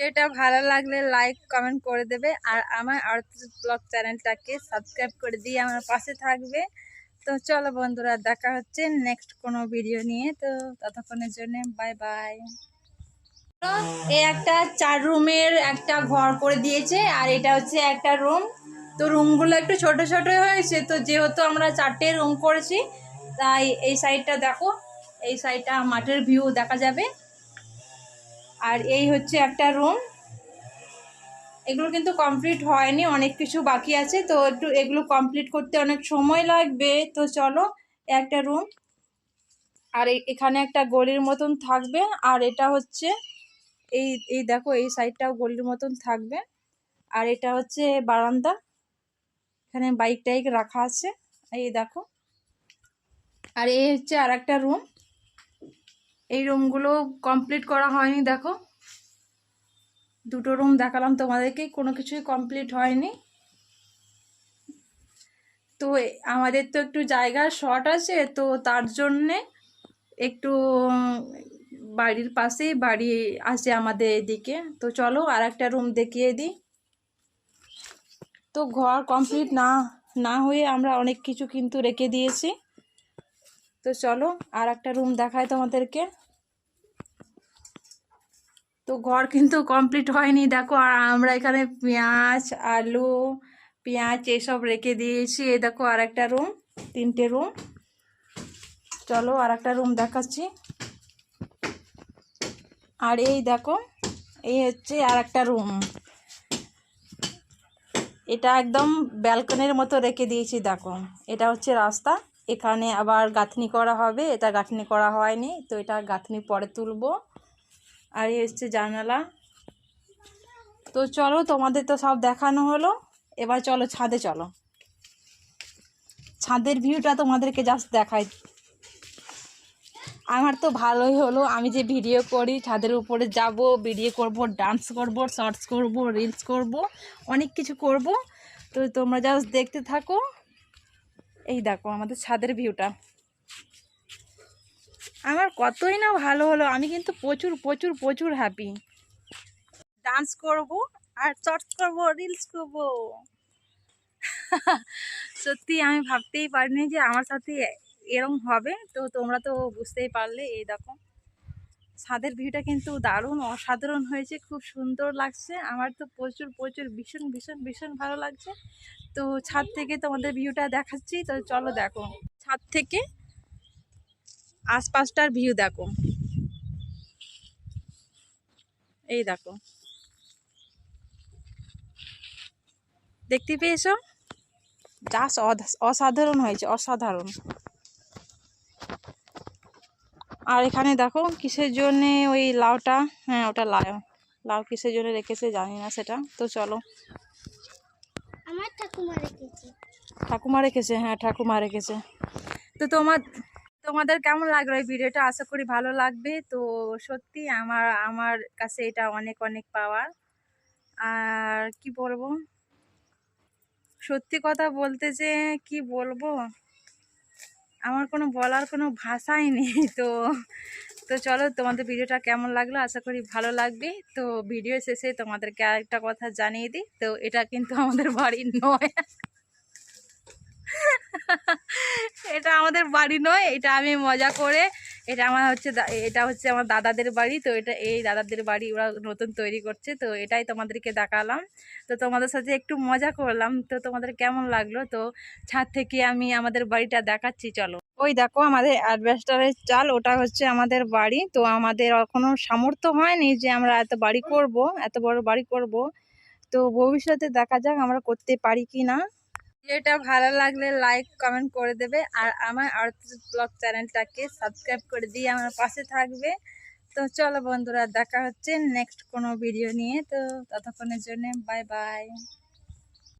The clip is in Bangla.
ভিডিওটা ভালো লাগলে লাইক কমেন্ট করে দেবে। আর আমার আর্থ ব্লগ চ্যানেলটাকে সাবস্ক্রাইব করে দিয়ে আমার পাশে থাকবে। তো চলো বন্ধুরা, দেখা হচ্ছে নেক্সট কোনো ভিডিও নিয়ে। তো ততক্ষণের জন্য বাই বাই এই একটা চার রুমের একটা ঘর করে দিয়েছে, আর এটা হচ্ছে একটা রুম তো রুমগুলো একটু ছোট ছোট হয়েছে, তো যেহেতু আমরা চারটে রুম করেছি, তাই এই সাইডটা দেখো, এই সাইডটা মাঠের ভিউ দেখা যাবে। আর এই হচ্ছে একটা রুম এগুলো কিন্তু কমপ্লিট হয়নি, অনেক কিছু বাকি আছে। তো একটু এগুলো কমপ্লিট করতে অনেক সময় লাগবে। তো চলো, একটা রুম আর এখানে একটা গলির মতন থাকবে। আর এটা হচ্ছে, এই এই দেখো, এই সাইডটাও গলির মতন থাকবে। আর এটা হচ্ছে বারান্দা। এখানে বাইক টাইক রাখা আছে। এই দেখো। আর এই হচ্ছে আর একটা রুম এই রুমগুলো কমপ্লিট করা হয়নি, দেখো। দুটো রুম দেখালাম তোমাদেরকে, কোনো কিছুই কমপ্লিট হয়নি। তো আমাদের তো একটু জায়গার শর্ট আছে, তো তার জন্যে একটু বাড়ির পাশেই বাড়ি আছে আমাদের এদিকে। তো চলো আর একটা রুম দেখিয়ে দিই। তো ঘর কমপ্লিট না না হয়ে আমরা অনেক কিছু কিন্তু রেখে দিয়েছি। তো চলো আর একটা রুম দেখায় তোমাদেরকে। তো ঘর কিন্তু কমপ্লিট হয়নি। দেখো, আর আমরা এখানে পেঁয়াজ, আলু, পেঁয়াজ এসব রেখে দিয়েছি। এই দেখো আর একটা রুম তিনটে রুম চলো আর একটা রুম দেখাচ্ছি। আর এই দেখো, এই হচ্ছে আর একটা রুম এটা একদম ব্যালকনির মতো রেখে দিয়েছি, দেখো। এটা হচ্ছে রাস্তা। এখানে আবার গাঁথনি করা হবে। এটা গাঁথনি করা হয়নি, তো এটা গাঁথনি পরে তুলবো। আর এই হচ্ছে জানালা। তো চলো, তোমাদের তো সব দেখানো হলো। এবার চলো, ছাদে চলো। ছাদের ভিউটা তোমাদেরকে জাস্ট দেখাই। আমার তো ভালোই হলো। আমি যে ভিডিও করি, ছাদের উপরে যাব, ভিডিও করব ডান্স করব শর্টস করব রিলস করব, অনেক কিছু করব। তো তোমরা জাস্ট দেখতে থাকো। এই দেখো আমাদের ছাদের ভিউটা আমার কতই না ভালো হলো, আমি কিন্তু প্রচুর প্রচুর প্রচুর হ্যাপি ডান্স করব আর চট করব রিলস করব। সত্যি আমি ভাবতেই পারিনি যে আমার সাথে এরম হবে, তো তোমরা তো বুঝতেই পারলে, এই দেখো। ছাদের ভিউটা কিন্তু দারুণ, অসাধারণ হয়েছে, খুব সুন্দর লাগছে। আমার তো প্রচুর প্রচুর, ভীষণ ভীষণ ভীষণ ভালো লাগছে। তো ছাদ থেকে তোমাদের ভিউটা দেখাচ্ছি, তো চলো দেখো। ছাদ থেকে আশপাশটার ভিউ দেখো। এই দেখো। দেখতে পেয়েছ? জাস্ট অসাধারণ হয়েছে, অসাধারণ। আর এখানে দেখো কিসের জন্য ওই লাউটা? হ্যাঁ ওটা লাউ। লাউ কিসের জন্য রেখেছে জানি না সেটা। তো চলো। আমার ঠাকুমা রেখেছে। ঠাকুমা রেখেছে? হ্যাঁ ঠাকুমা রেখেছে। তো তোমার তোমাদের কেমন লাগল এই ভিডিওটা? আশা করি ভালো লাগবে। তো সত্যি আমার আমার কাছে এটা অনেক অনেক পাওয়ার। আর কি বলব? সত্যি কথা বলতে যে কি বলব? আমার কোনো বলার কোনো ভাষাই নেই, তো তো চলো তোমাদের ভিডিওটা কেমন লাগল আশা করি ভালো লাগবে। তো ভিডিও শেষে তোমাদেরকে আরেকটা কথা জানিয়ে দিই, তো এটা কিন্তু আমাদের বাড়ির নয়। এটা আমাদের বাড়ি নয়, এটা আমি মজা করে এটা আমার হচ্ছে এটা হচ্ছে আমার দাদাদের বাড়ি, তো এটা এই দাদাদের বাড়ি ওরা নতুন তৈরি করছে, তো এটাই তোমাদেরকে দেখালাম। তো তোমাদের সাথে একটু মজা করলাম, তো তোমাদের কেমন লাগল? তো ছাদ থেকে আমি আমাদের বাড়িটা দেখাচ্ছি, চলো। ওই দেখো আমাদের অ্যাডভেস্টারের চাল, ওটা হচ্ছে আমাদের বাড়ি, তো আমাদের এখনও সামর্থ্য হয়নি যে আমরা এত বাড়ি করব, এত বড় বাড়ি করব। তো ভবিষ্যতে দেখা যাক আমরা করতে পারি কি না ভিডিওটা ভালো লাগলে লাইক কমেন্ট করে দেবে। আর আমার আর্থ ব্লগ চ্যানেলটাকে সাবস্ক্রাইব করে দিয়ে আমার পাশে থাকবে। তো চলো বন্ধুরা, দেখা হচ্ছে নেক্সট কোনো ভিডিও নিয়ে। তো ততক্ষণের জন্য বাই বাই